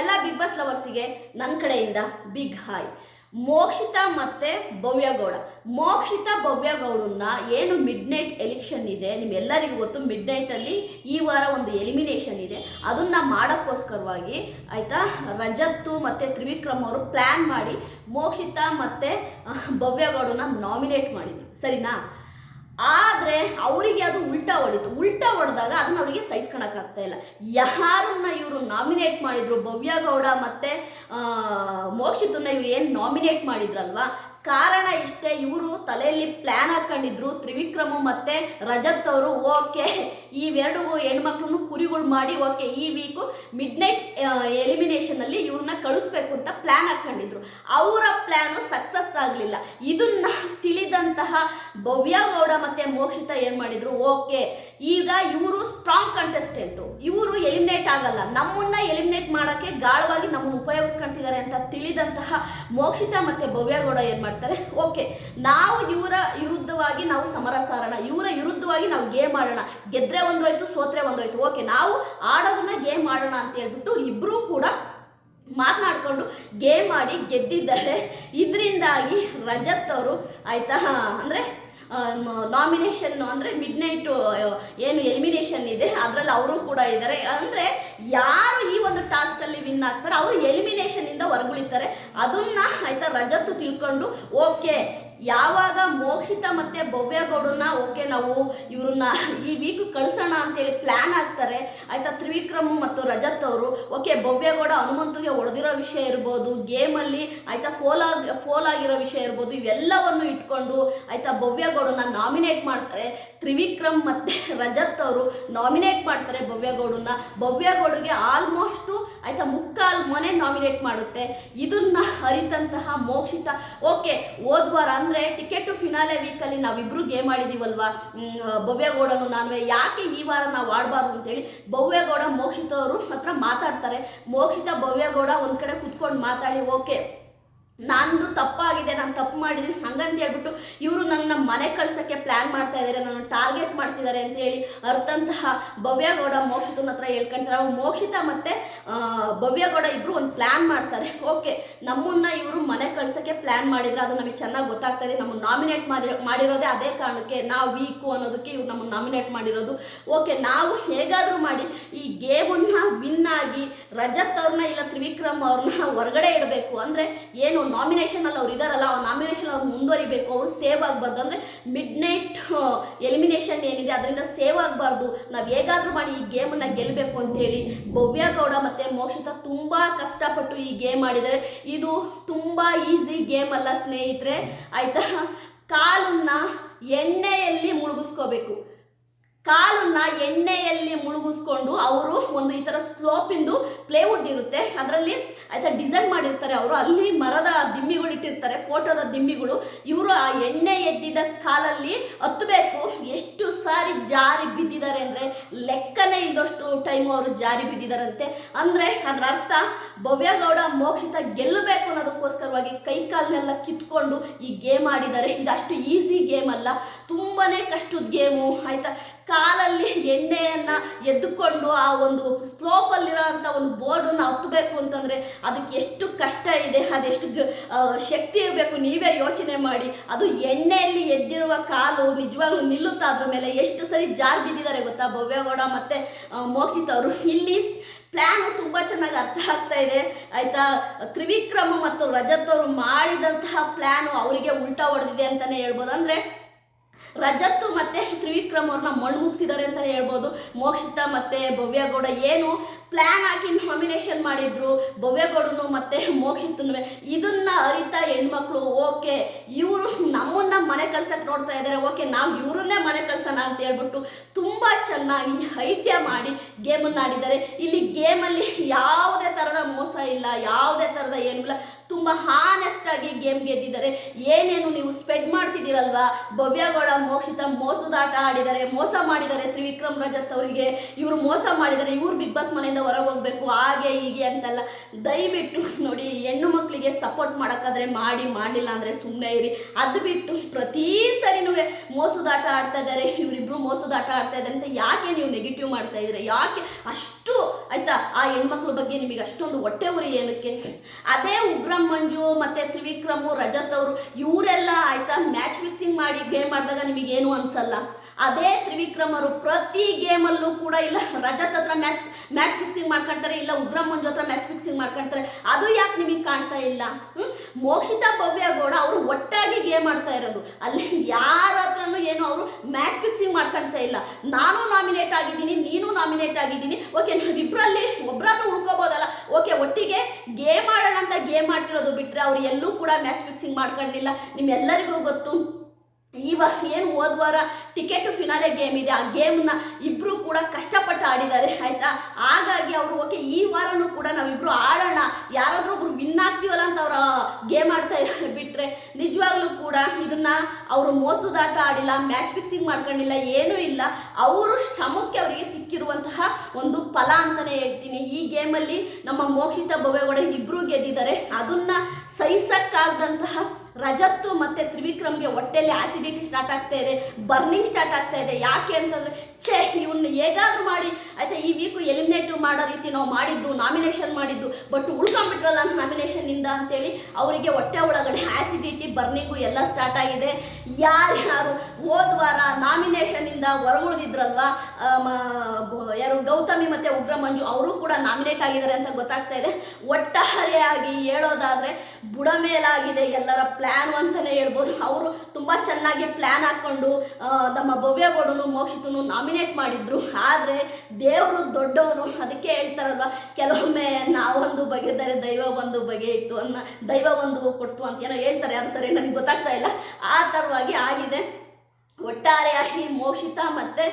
ಎಲ್ಲ big boss ಲವರ್ಸಿಗೆ ನನ್ನ ಕಡೆಯಿಂದ ಬಿಗ್ ಹಾಯ್ ಮೋಕ್ಷಿತ ಮತ್ತೆ ಭವ್ಯಗೌಡ ಮೋಕ್ಷಿತ ಭವ್ಯಗೌಡನ್ನ ಏನು ಮಿಡ್ ನೈಟ್ ಎಲೆಕ್ಷನ್ ಇದೆ, ನಿಮ್ಮೆಲ್ಲರಿಗೂ ಗೊತ್ತು ಮಿಡ್ ನೈಟಲ್ಲಿ ಈ ವಾರ ಒಂದು ಎಲಿಮಿನೇಷನ್ ಇದೆ. ಅದನ್ನ ಮಾಡೋಕ್ಕೋಸ್ಕರವಾಗಿ ಆಯಿತಾ, ರಜತ್ತು ಮತ್ತು ತ್ರಿವಿಕ್ರಮ್ ಅವರು ಪ್ಲ್ಯಾನ್ ಮಾಡಿ ಮೋಕ್ಷಿತ ಮತ್ತು ಭವ್ಯಗೌಡನ ನಾಮಿನೇಟ್ ಮಾಡಿದ್ರು. ಸರಿನಾ? ಆದರೆ ಅವರಿಗೆ ಅದು ಉಲ್ಟಾ ಹೊಡಿತು. ಉಲ್ಟಾ ಹೊಡೆದಾಗ ಅದನ್ನ ಅವರಿಗೆ ಸಹಿಸ್ಕೊಳಕ್ಕಾಗ್ತಾ ಇಲ್ಲ. ಯಾರನ್ನ ಇವರು ನಾಮಿನೇಟ್ ಮಾಡಿದ್ರು ಭವ್ಯಗೌಡ ಮತ್ತೆ ಮೋಕ್ಷಿತನ್ನ ಇವ್ರು ಏನು ನಾಮಿನೇಟ್ ಮಾಡಿದ್ರಲ್ವಾ ಕಾರಣ ಇಷ್ಟೇ, ಇವರು ತಲೆಯಲ್ಲಿ ಪ್ಲ್ಯಾನ್ ಹಾಕೊಂಡಿದ್ರು. ತ್ರಿವಿಕ್ರಮ ಮತ್ತು ರಜತ್ ಅವರು, ಓಕೆ. ಇವೆರಡು ಹೆಣ್ಮಕ್ಳನ್ನು ಕುರಿಗಳು ಮಾಡಿ, ಓಕೆ, ಈ ವೀಕು ಮಿಡ್ ನೈಟ್ ಎಲಿಮಿನೇಷನಲ್ಲಿ ಇವ್ರನ್ನ ಕಳಿಸ್ಬೇಕು ಅಂತ ಪ್ಲ್ಯಾನ್ ಹಾಕೊಂಡಿದ್ರು. ಅವರ ಪ್ಲ್ಯಾನು ಸಕ್ಸಸ್ ಆಗಲಿಲ್ಲ. ಇದನ್ನ ತಿಳಿದಂತಹ ಭವ್ಯ ಗೌಡ ಮತ್ತು ಮೋಕ್ಷಿತ ಏನು ಮಾಡಿದ್ರು? ಓಕೆ. ಈಗ ಇವರು ಸ್ಟ್ರಾಂಗ್ ಕಂಟೆಸ್ಟೆಂಟು ಇವರು ಎಲಿಮಿನೇಟ್ ಆಗಲ್ಲ. ನಮ್ಮನ್ನ ಎಲಿಮಿನೇಟ್ ಮಾಡೋಕ್ಕೆ ಗಾಳವಾಗಿ ನಮ್ಮನ್ನು ಉಪಯೋಗಿಸ್ಕೊಂತಿದ್ದಾರೆ ಅಂತ ತಿಳಿದಂತಹ ಮೋಕ್ಷಿತ ಮತ್ತು ಭವ್ಯಗೌಡ ಏನು ಮಾಡ್ತಾರೆ. ಓಕೆ ನಾವು ಇವರ ವಿರುದ್ಧವಾಗಿ ನಾವು ಸಮರ ಸಾರೋಣ ಇವರ ವಿರುದ್ಧವಾಗಿ ನಾವು ಗೇಮ್ ಆಡೋಣ. ಗೆದ್ರೆ ಒಂದೋಯ್ತು, ಸೋತ್ರೆ ಒಂದೋಯ್ತು. ಓಕೆ ನಾವು ಆಡೋದನ್ನ ಗೇಮ್ ಆಡೋಣ ಅಂತ ಹೇಳ್ಬಿಟ್ಟು ಇಬ್ಬರೂ ಕೂಡ ಮಾತನಾಡ್ಕೊಂಡು ಗೇಮ್ ಆಡಿ ಗೆದ್ದಿದ್ದಾರೆ. ಇದರಿಂದಾಗಿ ರಜತ್ ಅವರು ಆಯ್ತಾ, ಅಂದರೆ ನಾಮಿನೇಷನ್ನು ಅಂದರೆ ಮಿಡ್ ನೈಟು ಏನು ಎಲಿಮಿನೇಷನ್ ಇದೆ. ಅದರಲ್ಲಿ ಅವರು ಕೂಡ ಇದ್ದಾರೆ. ಅಂದರೆ ಯಾರು ಈ ಒಂದು ಟಾಸ್ಕಲ್ಲಿ ವಿನ್ ಆಗ್ತಾರೆ. ಅವರು ಎಲಿಮಿನೇಷನ್ ಇಂದ ಹೊರಗುಳಿತಾರೆ. ಅದನ್ನ ಆಯ್ತಾ ರಜತ್ತು ತಿಳ್ಕೊಂಡು ಓಕೆ ಯಾವಾಗ ಮೋಕ್ಷಿತ ಮತ್ತು ಭವ್ಯಗೌಡನ ಓಕೆ ನಾವು ಇವ್ರನ್ನ ಈ ವೀಕ್ ಕಳಿಸೋಣ ಅಂತೇಳಿ ಪ್ಲ್ಯಾನ್ ಆಗ್ತಾರೆ ಆಯಿತಾ, ತ್ರಿವಿಕ್ರಮ್ ಮತ್ತು ರಜತ್ ಅವರು. ಓಕೆ ಭವ್ಯಗೌಡ ಹನುಮಂತಗೆ ಹೊಡೆದಿರೋ ವಿಷಯ ಇರ್ಬೋದು ಗೇಮಲ್ಲಿ ಆಯಿತಾ ಫೋಲ್ ಆಗಿ ಫೋಲ್ ಆಗಿರೋ ವಿಷಯ ಇರ್ಬೋದು, ಇವೆಲ್ಲವನ್ನು ಇಟ್ಕೊಂಡು ಆಯ್ತಾ ಭವ್ಯಗೌಡನ ನಾಮಿನೇಟ್ ಮಾಡ್ತಾರೆ. ತ್ರಿವಿಕ್ರಮ್ ಮತ್ತು ರಜತ್ ಅವರು ನಾಮಿನೇಟ್ ಮಾಡ್ತಾರೆ ಭವ್ಯಗೌಡನ್ನ ಭವ್ಯಗೌಡಗೆ ಆಲ್ಮೋಸ್ಟು ಆಯಿತಾ, ಮುಕ್ಕಾಲು ಮನೆ ನಾಮಿನೇಟ್ ಮಾಡುತ್ತೆ. ಇದನ್ನ ಅರಿತಂತಹ ಮೋಕ್ಷಿತ, ಓಕೆ, ಹೋದ್ವಾರ ಅಂದರೆ ಟಿಕೆಟ್ ಫಿನಾಲೆ ವೀಕಲ್ಲಿ ನಾವಿಬ್ರು ಗೇಮ್ ಆಡಿದೀವಲ್ವಾ? ಭವ್ಯ ಭವ್ಯಗೌಡನು ನಾನು ಯಾಕೆ ಈ ವಾರ ನಾವು ಆಡಬಾರ್ದು ಅಂತೇಳಿ ಭವ್ಯಗೌಡ ಮೋಕ್ಷಿತ ಅವರು ಹತ್ರ ಮಾತಾಡ್ತಾರೆ. ಮೋಕ್ಷಿತ ಭವ್ಯಗೌಡ ಒಂದ್ ಕಡೆ ಕುತ್ಕೊಂಡು ಮಾತಾಡಿ, ಓಕೆ ನಂದು ತಪ್ಪಾಗಿದೆ. ಮಾಡಿದ್ದೀನಿ. ಹಂಗಂತ ಹೇಳ್ಬಿಟ್ಟು ಇವರು ನನ್ನ ಮನೆ ಕಳ್ಸೋಕ್ಕೆ ಪ್ಲ್ಯಾನ್ ಮಾಡ್ತಾ ಇದ್ದಾರೆ ನನ್ನ ಟಾರ್ಗೆಟ್ ಮಾಡ್ತಿದ್ದಾರೆ ಅಂತ ಹೇಳಿ ಅರ್ಥಂತಹ ಭವ್ಯಗೌಡ ಮೋಕ್ಷಿತನ ಹತ್ರ ಹೇಳ್ಕೊಂತಾರೆ. ಅವ್ರು ಮೋಕ್ಷಿತ ಮತ್ತು ಭವ್ಯಗೌಡ ಇಬ್ಬರು ಒಂದು ಪ್ಲ್ಯಾನ್ ಮಾಡ್ತಾರೆ. ಓಕೆ ನಮ್ಮನ್ನ ಇವರು ಮನೆ ಕಳ್ಸೋಕ್ಕೆ ಪ್ಲ್ಯಾನ್ ಮಾಡಿದ್ರೆ ಅದು ನಮಗೆ ಚೆನ್ನಾಗಿ ಗೊತ್ತಾಗ್ತಾ ಇದೆ. ನಮ್ಮನ್ನು ನಾಮಿನೇಟ್ ಮಾಡಿ, ಮಾಡಿರೋದೇ ಅದೇ ಕಾರಣಕ್ಕೆ ನಾವು ವೀಕು ಅನ್ನೋದಕ್ಕೆ ಇವ್ರು ನಮ್ಮನ್ನು ನಾಮಿನೇಟ್ ಮಾಡಿರೋದು. ಓಕೆ ನಾವು ಹೇಗಾದರೂ ಮಾಡಿ ಈ ಗೇಮನ್ನ ವಿನ್ ಆಗಿ ರಜತ್ ಅವ್ರನ್ನ ಇಲ್ಲ ತ್ರಿವಿಕ್ರಮ್ ಅವ್ರನ್ನ ಹೊರಗಡೆ ಇಡಬೇಕು. ಅಂದರೆ ಏನು ನಾಮಿನೇಷನಲ್ಲಿ ಅವ್ರು ಇದಾರಲ್ಲ, ಆ ನಾಮಿನೇಷನ್ ಅವ್ರು ಮುಂದುವರಿಬೇಕು. ಅವರು ಸೇವ್ ಆಗಬಾರ್ದು. ಅಂದರೆ ಮಿಡ್ ನೈಟ್ ಎಲಿಮಿನೇಷನ್ ಏನಿದೆ, ಅದರಿಂದ ಸೇವ್ ಆಗಬಾರ್ದು. ನಾವು ಹೇಗಾದರೂ ಮಾಡಿ ಈ ಗೇಮನ್ನು ಗೆಲ್ಲಬೇಕು ಅಂತೇಳಿ ಭವ್ಯಗೌಡ ಮತ್ತು ಮೋಕ್ಷಿತ ತುಂಬ ಕಷ್ಟಪಟ್ಟು ಈ ಗೇಮ್ ಆಡಿದ್ದಾರೆ. ಇದು ತುಂಬ ಈಸಿ ಗೇಮ್ ಅಲ್ಲ ಸ್ನೇಹಿತರೆ. ಆಯಿತಾ? ಕಾಲನ್ನು ಎಣ್ಣೆಯಲ್ಲಿ ಮುಳುಗಿಸ್ಕೋಬೇಕು. ಕಾಲನ್ನ ಎಣ್ಣೆಯಲ್ಲಿ ಮುಳುಗಿಸ್ಕೊಂಡು ಅವರು ಒಂದು ಈ ಥರ ಸ್ಲೋಪಿಂದು ಪ್ಲೇವುಡ್ ಇರುತ್ತೆ. ಅದರಲ್ಲಿ ಆಯ್ತಾ ಡಿಸೈನ್ ಮಾಡಿರ್ತಾರೆ ಅವರು. ಅಲ್ಲಿ ಮರದ ದಿಮ್ಮಿಗಳು ಇಟ್ಟಿರ್ತಾರೆ, ಫೋಟೋದ ದಿಮ್ಮಿಗಳು. ಇವರು ಆ ಎಣ್ಣೆ ಎದ್ದಿದ ಕಾಲಲ್ಲಿ ಹತ್ತಬೇಕು ಎಷ್ಟು ಸಾರಿ ಜಾರಿ ಬಿದ್ದಿದ್ದಾರೆ ಅಂದರೆ ಲೆಕ್ಕನೇ ಇದ್ದಷ್ಟು ಟೈಮು ಅವರು ಜಾರಿ ಬಿದ್ದಿದ್ದಾರಂತೆ. ಅಂದರೆ ಅದರ ಅರ್ಥ ಭವ್ಯಗೌಡ ಮೋಕ್ಷಿತ ಗೆಲ್ಲಬೇಕು ಅನ್ನೋದಕ್ಕೋಸ್ಕರವಾಗಿ ಕೈ ಕಾಲನ್ನೆಲ್ಲ ಕಿತ್ಕೊಂಡು ಈ ಗೇಮ್ ಆಡಿದ್ದಾರೆ. ಇದಷ್ಟು ಈಸಿ ಗೇಮ್ ಅಲ್ಲ. ತುಂಬಾ ಕಷ್ಟದ ಗೇಮು. ಆಯಿತಾ ಕಾಲಲ್ಲಿ ಎಣ್ಣೆಯನ್ನು ಎದ್ದುಕೊಂಡು ಆ ಒಂದು ಸ್ಲೋಪಲ್ಲಿರೋಂಥ ಒಂದು ಬೋರ್ಡನ್ನು ಹತ್ತಬೇಕು ಅಂತಂದರೆ ಅದಕ್ಕೆ ಎಷ್ಟು ಕಷ್ಟ ಇದೆ, ಅದೆಷ್ಟು ಶಕ್ತಿ ಇರಬೇಕು ನೀವೇ ಯೋಚನೆ ಮಾಡಿ. ಅದು ಎಣ್ಣೆಯಲ್ಲಿ ಎದ್ದಿರುವ ಕಾಲು ನಿಜವಾಗ್ಲೂ ನಿಲ್ಲುತ್ತಾ ಅದ್ರ ಮೇಲೆ? ಎಷ್ಟು ಸರಿ ಜಾರ್ ಬಿದ್ದಿದ್ದಾರೆ ಗೊತ್ತಾ? ಭವ್ಯಗೌಡ ಮತ್ತು ಮೋಕ್ಷಿತ್ ಅವರು. ಇಲ್ಲಿ ಪ್ಲ್ಯಾನು ತುಂಬ ಚೆನ್ನಾಗಿ ಅರ್ಥ ಆಗ್ತಾ ಇದೆ. ಆಯಿತಾ? ತ್ರಿವಿಕ್ರಮ ಮತ್ತು ರಜತ್ ಅವರು ಮಾಡಿದಂತಹ ಪ್ಲ್ಯಾನು ಅವರಿಗೆ ಉಲ್ಟಾ ಹೊಡೆದಿದೆ ಅಂತಲೇ ಹೇಳ್ಬೋದು. ಅಂದರೆ ರಜತ್ತು ಮತ್ತೆ ತ್ರಿವಿಕ್ರಮ್ ಅವ್ರನ್ನ ಮಣ್ಣು ಮುಗಿಸಿದ್ದಾರೆ ಅಂತಲೇ ಹೇಳ್ಬೋದು. ಮೋಕ್ಷಿತ ಮತ್ತೆ ಭವ್ಯಗೌಡ ಏನು ಪ್ಲಾನ್ ಹಾಕಿ ನಾಮಿನೇಷನ್ ಮಾಡಿದ್ರು. ಭವ್ಯಗೌಡನು ಮತ್ತೆ ಮೋಕ್ಷಿತನು. ಇದನ್ನ ಅರಿತ ಹೆಣ್ಮಕ್ಳು, ಓಕೆ, ಇವರು ನಮ್ಮನ್ನ ಮನೆ ಕಳ್ಸಕ್ಕೆ ನೋಡ್ತಾ ಇದ್ದಾರೆ. ಓಕೆ, ನಾವು ಇವ್ರನ್ನೇ ಮನೆ ಕಳ್ಸೋಣ ಅಂತ ಹೇಳ್ಬಿಟ್ಟು ತುಂಬ ಚೆನ್ನಾಗಿ ಐಟ್ಯ ಮಾಡಿ ಗೇಮನ್ನು ಆಡಿದ್ದಾರೆ. ಇಲ್ಲಿ ಗೇಮಲ್ಲಿ ಯಾವುದೇ ಥರದ ಮೋಸ ಇಲ್ಲ, ಯಾವುದೇ ಥರದ ಏನು ತುಂಬ ತುಂಬ ಹಾನೆಸ್ಟ್ ಆಗಿ ಗೇಮ್ ಗೆದ್ದಿದ್ದಾರೆ. ಏನೇನು ನೀವು ಸ್ಪೆಡ್ ಮಾಡ್ತಿದ್ದೀರಲ್ವಾ? ಭವ್ಯಗೌಡ, ಮೋಕ್ಷಿತ ಮೋಸದಾಟ ಆಡಿದ್ದಾರೆ, ಮೋಸ ಮಾಡಿದ್ದಾರೆ ತ್ರಿವಿಕ್ರಮ್ ರಜತ್ ಅವರಿಗೆ. ಇವರು ಮೋಸ ಮಾಡಿದ್ದಾರೆ, ಇವ್ರು ಬಿಗ್ ಬಾಸ್ ಮನೆಯಿಂದ ಹೊರಗೆ ಹೋಗ್ಬೇಕು, ಹಾಗೆ ಹೀಗೆ ಅಂತೆಲ್ಲ. ದಯವಿಟ್ಟು ನೋಡಿ, ಹೆಣ್ಣು ಮಕ್ಕಳಿಗೆ ಸಪೋರ್ಟ್ ಮಾಡೋಕ್ಕಾದ್ರೆ ಮಾಡಿ, ಮಾಡಲಿಲ್ಲ ಅಂದರೆ ಸುಮ್ಮನೆ ಇರಿ. ಅದು ಬಿಟ್ಟು ಪ್ರತಿ ಸರಿನೂ ಮೋಸದಾಟ ಆಡ್ತಾ ಇದ್ದಾರೆ. ಇವರಿಬ್ರು ಮೋಸದಾಟ ಆಡ್ತಾ ಇದ್ದಾರೆ ಅಂತ ಯಾಕೆ ನೀವು ನೆಗೆಟಿವ್ ಮಾಡ್ತಾ ಇದ್ದೀರಾ? ಯಾಕೆ ಅಷ್ಟು ಆಯ್ತಾ? ಆ ಹೆಣ್ಮಕ್ಳ ಬಗ್ಗೆ ನಿಮಗೆ ಅಷ್ಟೊಂದು ಹೊಟ್ಟೆ ಉರಿ ಏನಕ್ಕೆ? ಅದೇ ಉಗ್ರಂ ಮಂಜು ಮತ್ತೆ ತ್ರಿವಿಕ್ರಮು, ರಜತ್ ಅವರು, ಇವರೆಲ್ಲ ಆಯ್ತಾ ಮ್ಯಾಚ್ ಫಿಕ್ಸಿಂಗ್ ಮಾಡಿ ಗೇಮ್ ಆಡಿದಾಗ ನಿಮಗೇನು ಅನ್ಸಲ್ಲ. ಅದೇ ತ್ರಿವಿಕ್ರಮರು ಪ್ರತಿ ಗೇಮಲ್ಲೂ ಕೂಡ ಇಲ್ಲ, ರಜತ್ ಹತ್ರ ಮ್ಯಾಚ್ ಮ್ಯಾಚ್ ಫಿಕ್ಸಿಂಗ್ ಮಾಡ್ಕೊಂತಾರೆ, ಇಲ್ಲ ಉಗ್ರಂ ಮಂಜು ಹತ್ರ ಮ್ಯಾಚ್ ಫಿಕ್ಸಿಂಗ್ ಮಾಡ್ಕೊಳ್ತಾರೆ ಅದು ಯಾಕೆ ನಿಮಗೆ ಕಾಣ್ತಾ ಇಲ್ಲ? ಹ್ಮ್? ಮೋಕ್ಷಿತಾ ಭವ್ಯ ಗೌಡ ಅವರು ಒಟ್ಟಾಗಿ ಗೇಮ್ ಆಡ್ತಾ ಇರೋದು. ಅಲ್ಲಿ ಯಾರ ಏನು ಅವರು ಮ್ಯಾಚ್ ಫಿಕ್ಸಿಂಗ್ ಮಾಡ್ಕೊಳ್ತಾ ಇಲ್ಲ. ನಾನು ನಾಮಿನೇಟ್ ಆಗಿದ್ದೀನಿ, ನೀನು ನಾಮಿನೇಟ್ ಆಗಿದ್ದೀನಿ. ಓಕೆ ನಾವಿಬ್ಬರಲ್ಲಿ ಒಬ್ಬರಾದ್ರೂ ಉಳ್ಕೋಬೋದಲ್ಲ. ಓಕೆ ಒಟ್ಟಿಗೆ ಗೇಮ್ ಆಡೋಣ ಅಂತ ಗೇಮ್ ಆಡ್ತಿರೋದು ಬಿಟ್ಟರೆ ಅವ್ರು ಎಲ್ಲೂ ಕೂಡ ಮ್ಯಾಚ್ ಫಿಕ್ಸಿಂಗ್ ಮಾಡ್ಕೊಂಡಿಲ್ಲ. ನಿಮ್ಮೆಲ್ಲರಿಗೂ ಗೊತ್ತು. ಇವಾಗ ಏನು ಹೋದ್ವಾರ ಟಿಕೆಟ್ ಫಿನಾಲೆ ಗೇಮ್ ಇದೆ. ಆ ಗೇಮ್ನ ಇಬ್ಬರು ಕೂಡ ಕಷ್ಟಪಟ್ಟು ಆಡಿದ್ದಾರೆ, ಆಯಿತಾ? ಹಾಗಾಗಿ ಅವರು ಓಕೆ ಈ ವಾರನೂ ಕೂಡ ನಾವಿಬ್ರು ಆಡೋಣ. ಯಾರಾದರೂ ಒಬ್ರು ವಿನ್ ಆಗ್ತೀವಲ್ಲ ಅಂತ ಅವರು ಗೇಮ್ ಆಡ್ತಾ ಇದ್ದಾರೆ ಬಿಟ್ಟರೆ ನಿಜವಾಗ್ಲೂ ಕೂಡ ಇದನ್ನ ಅವರು ಮೋಸದಾಟ ಆಡಿಲ್ಲ ಮ್ಯಾಚ್ ಫಿಕ್ಸಿಂಗ್ ಮಾಡ್ಕೊಂಡಿಲ್ಲ, ಏನೂ ಇಲ್ಲ. ಅವರು ಶ್ರಮಕ್ಕೆ ಅವರಿಗೆ ಸಿಕ್ಕಿರುವಂತಹ ಒಂದು ಫಲ ಅಂತಲೇ ಹೇಳ್ತೀನಿ. ಈ ಗೇಮಲ್ಲಿ ನಮ್ಮ ಮೋಕ್ಷಿತ ಭವ್ಯಗೌಡ ಇಬ್ಬರೂ ಗೆದ್ದಿದ್ದಾರೆ. ಅದನ್ನ ಸಹಿಸಕ್ಕಾಗದಂತಹ ರಜತ್ತು ಮತ್ತೆ ತ್ರಿವಿಕ್ರಮ್ಗೆ ಹೊಟ್ಟೆಯಲ್ಲಿ ಆಸಿಡಿಟಿ ಸ್ಟಾರ್ಟ್ ಆಗ್ತಾ ಇದೆ ಬರ್ನಿಂಗ್ ಸ್ಟಾರ್ಟ್ ಆಗ್ತಾ ಇದೆ. ಯಾಕೆ ಅಂತಂದ್ರೆ ಛೇ ಇವನ್ನ ಹೇಗಾದ್ರೂ ಮಾಡಿ, ಆಯ್ತಾ, ಈ ವೀಕು ಎಲಿಮಿನೇಟ್ ಮಾಡೋ ರೀತಿ ನಾವು ಮಾಡಿದ್ದು ನಾಮಿನೇಷನ್ ಮಾಡಿದ್ದು ಬಟ್ ಉಳ್ಕೊಂಡ್ಬಿಟ್ರಲ್ಲ ನಾಮಿನೇಷನ್ ಇಂದ ಅಂತೇಳಿ ಅವರಿಗೆ ಹೊಟ್ಟೆ ಒಳಗಡೆ ಆಸಿಡಿಟಿ ಬರ್ನಿಂಗು ಎಲ್ಲ ಸ್ಟಾರ್ಟ್ ಆಗಿದೆ. ಯಾರ್ಯಾರು ಹೋದ ವಾರ ನಾಮಿನೇಷನ್ ಇಂದ ಹೊರಗುಳಿದಿದ್ರಲ್ವಾ ಯಾರು ಗೌತಮಿ ಮತ್ತೆ ಉಗ್ರ ಮಂಜು ಅವರು ಕೂಡ ನಾಮಿನೇಟ್ ಆಗಿದ್ದಾರೆ ಅಂತ ಗೊತ್ತಾಗ್ತಾ ಇದೆ. ಒಟ್ಟಾರೆಯಾಗಿ ಹೇಳೋದಾದ್ರೆ ಬುಡಮೇಲಾಗಿದೆ ಎಲ್ಲರ ಪ್ಲ್ಯಾನ್ ಅಂತಲೇ ಹೇಳ್ಬೋದು. ಅವರು ತುಂಬ ಚೆನ್ನಾಗಿ ಪ್ಲ್ಯಾನ್ ಹಾಕ್ಕೊಂಡು ನಮ್ಮ ಭವ್ಯಗೌಡನು ಮೋಕ್ಷಿತನು ನಾಮಿನೇಟ್ ಮಾಡಿದ್ರು. ಆದರೆ ದೇವರು ದೊಡ್ಡವನು ಅದಕ್ಕೆ ಹೇಳ್ತಾರಲ್ವ, ಕೆಲವೊಮ್ಮೆ ನಾವೊಂದು ಬಗೆದರೆ ದೈವ ಒಂದು ಬಗೆ ಇತ್ತು ಅನ್ನ, ದೈವ ಒಂದು ಕೊಡ್ತು ಅಂತ ಏನೋ ಹೇಳ್ತಾರೆ. ಅದು ಸರಿ, ನನಗೆ ಗೊತ್ತಾಗ್ತಾ ಇಲ್ಲ. ಆ ಥರವಾಗಿ ಆಗಿದೆ. ಒಟ್ಟಾರೆಯಾಗಿ ಮೋಕ್ಷಿತ ಮತ್ತೆ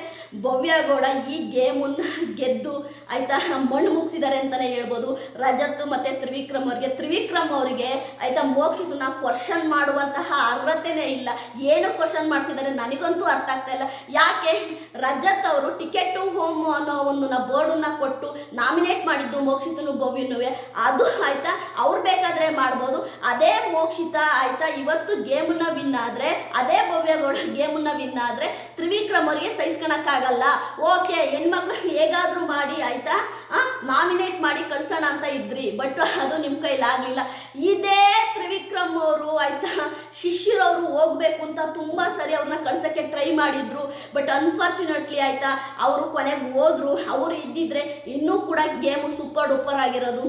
ಭವ್ಯಗೌಡ ಈ ಗೇಮನ್ನು ಗೆದ್ದು ಆಯ್ತಾ ಮಣ್ಣು ಮುಗಿಸಿದ್ದಾರೆ ಅಂತಲೇ ಹೇಳ್ಬೋದು. ರಜತ್ ಮತ್ತು ತ್ರಿವಿಕ್ರಮ್ ಅವರಿಗೆ ತ್ರಿವಿಕ್ರಮ್ ಅವರಿಗೆ ಆಯ್ತಾ ಮೋಕ್ಷಿತನ ಕ್ವಶನ್ ಮಾಡುವಂತಹ ಅರ್ಹತೆನೇ ಇಲ್ಲ. ಏನು ಕ್ವಶನ್ ಮಾಡ್ತಿದ್ದಾರೆ ನನಗಂತೂ ಅರ್ಥ ಆಗ್ತಾ ಇಲ್ಲ. ಯಾಕೆ ರಜತ್ ಅವರು ಟಿಕೆಟು ಹೋಮ್ ಅನ್ನೋ ಒಂದು ಬೋರ್ಡನ್ನ ಕೊಟ್ಟು ನಾಮಿನೇಟ್ ಮಾಡಿದ್ದು ಮೋಕ್ಷಿತನು ಭವ್ಯನುವೆ? ಅದು ಆಯ್ತಾ ಅವ್ರು ಬೇಕಾದ್ರೆ ಮಾಡ್ಬೋದು. ಅದೇ ಮೋಕ್ಷಿತ ಆಯ್ತಾ ಇವತ್ತು ಗೇಮನ್ನ ವಿನ್ ಆದ್ರೆ ಅದೇ ಭವ್ಯಗೌಡ ಗೇಮನ್ನ ವಿನ್ ಆದ್ರೆ ತ್ರಿವಿಕ್ರಮ್ ಅವರಿಗೆ ಸಹಿಸ್ಕೊಳಕ್ಕಾಗಲ್ಲ ಓಕೆ ಹೆಣ್ಮಕ್ಳು ಹೇಗಾದ್ರೂ ಮಾಡಿ, ಆಯ್ತಾ? ನಾಮಿನೇಟ್ ಮಾಡಿ ಕಳ್ಸೋಣ ಅಂತ ಇದ್ರಿ. ಬಟ್ ಅದು ನಿಮ್ಮ ಕೈಲಾಗಲಿಲ್ಲ ಇದೇ ತ್ರಿವಿಕ್ರಮ್ ಅವರು, ಆಯ್ತಾ? ಶಿಷ್ಯರವರು ಹೋಗ್ಬೇಕು ಅಂತ ತುಂಬ ಸರಿ ಅವ್ರನ್ನ ಕಳ್ಸೋಕ್ಕೆ ಟ್ರೈ ಮಾಡಿದ್ರು. ಬಟ್ ಅನ್ಫಾರ್ಚುನೇಟ್ಲಿ ಆಯ್ತಾ, ಅವರು ಕೊನೆಗೆ ಹೋದ್ರು. ಅವರು ಇದ್ದಿದ್ರೆ ಇನ್ನೂ ಕೂಡ ಗೇಮು ಸೂಪರ್ ಡೂಪರ್ ಆಗಿರೋದು.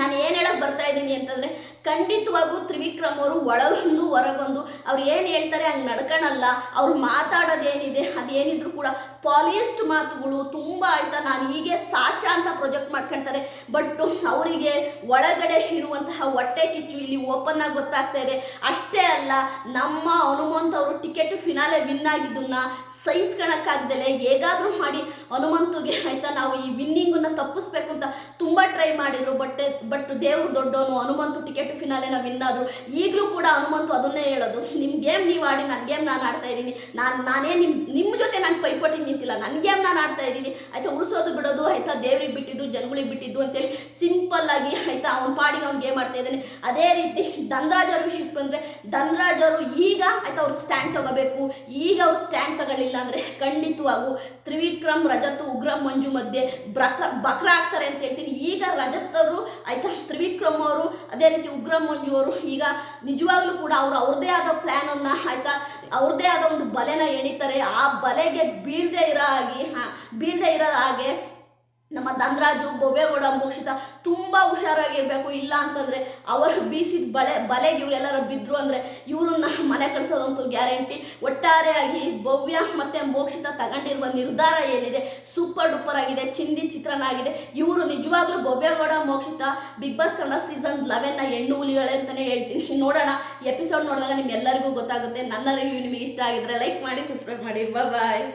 ನಾನು ಏನು ಹೇಳಕ್ ಬರ್ತಾ ಇದ್ದೀನಿ ಅಂತಂದರೆ ಖಂಡಿತವಾಗೂ ತ್ರಿವಿಕ್ರಮ್ ಅವರು ಒಳಗೊಂದು ಹೊರಗೊಂದು ಅವ್ರು ಏನು ಹೇಳ್ತಾರೆ ಹಂಗೆ ನಡ್ಕೊಳಲ್ಲ ಅವ್ರು ಮಾತಾಡೋದೇನಿದೆ, ಅದೇನಿದ್ರು ಕೂಡ ಪಾಲಿಯೆಸ್ಟ್ ಮಾತುಗಳು ತುಂಬ ಆಯ್ತಾ, ನಾನು ಹೀಗೆ ಸಾಚ ಅಂತ ಪ್ರೊಜೆಕ್ಟ್ ಮಾಡ್ಕೊಳ್ತಾರೆ ಬಟ್ ಅವರಿಗೆ ಒಳಗಡೆ ಇರುವಂತಹ ಹೊಟ್ಟೆ ಕಿಚ್ಚು ಇಲ್ಲಿ ಓಪನ್ ಆಗಿ ಗೊತ್ತಾಗ್ತಾ ಇದೆ. ಅಷ್ಟೇ ಅಲ್ಲ, ನಮ್ಮ ಹನುಮಂತ್ ಅವರು ಟಿಕೆಟ್ ಫಿನಾಲೆ ವಿನ್ ಆಗಿದ್ದನ್ನ ಸಹಿಸ್ಕೊಳಕ್ಕಾಗ್ದಲೆ ಹೇಗಾದರೂ ಮಾಡಿ ಹನುಮಂತುಗೆ ಆಯ್ತಾ ನಾವು ಈ ವಿನ್ನಿಂಗನ್ನು ತಪ್ಪಿಸ್ಬೇಕು ಅಂತ ತುಂಬ ಟ್ರೈ ಮಾಡಿದ್ರು. ಬಟ್ ಬಟ್ ದೇವ್ರು ದೊಡ್ಡವನು, ಹನುಮಂತು ಟಿಕೆಟ್ ಫಿನಾಲೆನ ವಿನ್ ಆದ್ರು. ಈಗಲೂ ಕೂಡ ಹನುಮಂತು ಅದನ್ನೇ ಹೇಳೋದು. ನಿಮ್ಮ ಗೇಮ್ ನೀವು ಆಡಿ ನನ್ನ ಗೇಮ್ ನಾನು ಆಡ್ತಾ ಇದ್ದೀನಿ. ನಾನು, ನಾನೇ ನಿಮ್ಮ ನಿಮ್ಮ ಜೊತೆ ನಾನು ಪೈಪೋಟಿ ನಿಂತಿಲ್ಲ. ನನ್ನ ಗೇಮ್ ನಾನು ಆಡ್ತಾ ಇದ್ದೀನಿ. ಆಯ್ತಾ, ಉಳಿಸೋದು ಬಿಡೋದು, ಆಯ್ತಾ, ದೇವ್ರಿಗೆ ಬಿಟ್ಟಿದ್ದು, ಜನಗಳಿಗೆ ಬಿಟ್ಟಿದ್ದು ಅಂತೇಳಿ ಆಗಿ ಆಯ್ತಾ ಅವ್ನ ಪಾಡಿಗೆ ಅವ್ನು ಗೇಮ್ ಆಡ್ತಾ ಇದ್ದಾನೆ. ಅದೇ ರೀತಿ ಧನ್ರಾಜ್ ಅವ್ರ ವಿಷಯಕ್ಕೆ ಬಂದರೆ ಧನ್ರಾಜ್ ಅವರು ಈಗ ಆಯ್ತಾ ಅವ್ರು ಸ್ಟ್ಯಾಂಡ್ ತಗೋಬೇಕು. ಈಗ ಅವ್ರು ಸ್ಟ್ಯಾಂಡ್ ತಗೊಳ್ಳಿಲ್ಲ ಅಂದರೆ ಖಂಡಿತವಾಗೂ ತ್ರಿವಿಕ್ರಮ್, ರಜತ್ ಉಗ್ರ ಮಂಜು ಮಧ್ಯೆ ಬ್ರಕ, ಬಕ್ರ ಆಗ್ತಾರೆ ಅಂತ ಹೇಳ್ತೀನಿ. ಈಗ ರಜತ್ ಅವರು, ಆಯ್ತಾ? ತ್ರಿವಿಕ್ರಮ್ ಅವರು, ಅದೇ ರೀತಿ ಉಗ್ರ ಮಂಜು ಅವರು ಈಗ ನಿಜವಾಗ್ಲೂ ಕೂಡ ಅವರು ಅವ್ರದ್ದೇ ಆದ ಪ್ಲ್ಯಾನನ್ನು ಆಯ್ತಾ? ಅವ್ರದ್ದೇ ಆದ ಒಂದು ಬಲೆನ ಎಣಿತಾರೆ. ಆ ಬಲೆಗೆ ಬೀಳದೆ ಇರೋ ಹಾಗೆ, ಹಾ, ಬೀಳದೆ ಇರೋ ಹಾಗೆ ನಮ್ಮ ಧನರಾಜು ಬೊವ್ವೇಗೌಡ ಮೋಕ್ಷಿತ ತುಂಬ ಹುಷಾರಾಗಿರಬೇಕು. ಇಲ್ಲ ಅಂತಂದರೆ ಅವರು ಬೀಸಿದ ಬಲೆ ಬಲೆಗೆ ಇವರೆಲ್ಲರೂ ಬಿದ್ದರು ಅಂದರೆ ಇವ್ರನ್ನ ಮನೆ ಕಳಿಸೋದಂತೂ ಗ್ಯಾರಂಟಿ. ಒಟ್ಟಾರೆಯಾಗಿ ಭವ್ಯ ಮತ್ತು ಮೋಕ್ಷಿತ ತಗೊಂಡಿರುವ ನಿರ್ಧಾರ ಏನಿದೆ? ಸೂಪರ್ ಡೂಪರ್ ಆಗಿದೆ, ಚಿಂದಿ ಚಿತ್ರನಾಗಿದೆ ಇವರು ನಿಜವಾಗ್ಲೂ Bhavya Gowda Mokshitha Bigg Boss Kannada season ಲೆವೆನ್ನ ಹೆಣ್ಣು ಹುಲಿಗಳೇ ಅಂತಲೇ ಹೇಳ್ತೀನಿ. ನೋಡೋಣ, ಎಪಿಸೋಡ್ ನೋಡಿದಾಗ ನಿಮ್ಗೆಲ್ಲರಿಗೂ ಗೊತ್ತಾಗುತ್ತೆ. ನನ್ನ ರಿವ್ಯೂ ನಿಮಗೆ ಇಷ್ಟ ಆಗಿದ್ರೆ ಲೈಕ್ ಮಾಡಿ, ಸಬ್ಸ್ಕ್ರೈಬ್ ಮಾಡಿ. ಬಾಯ್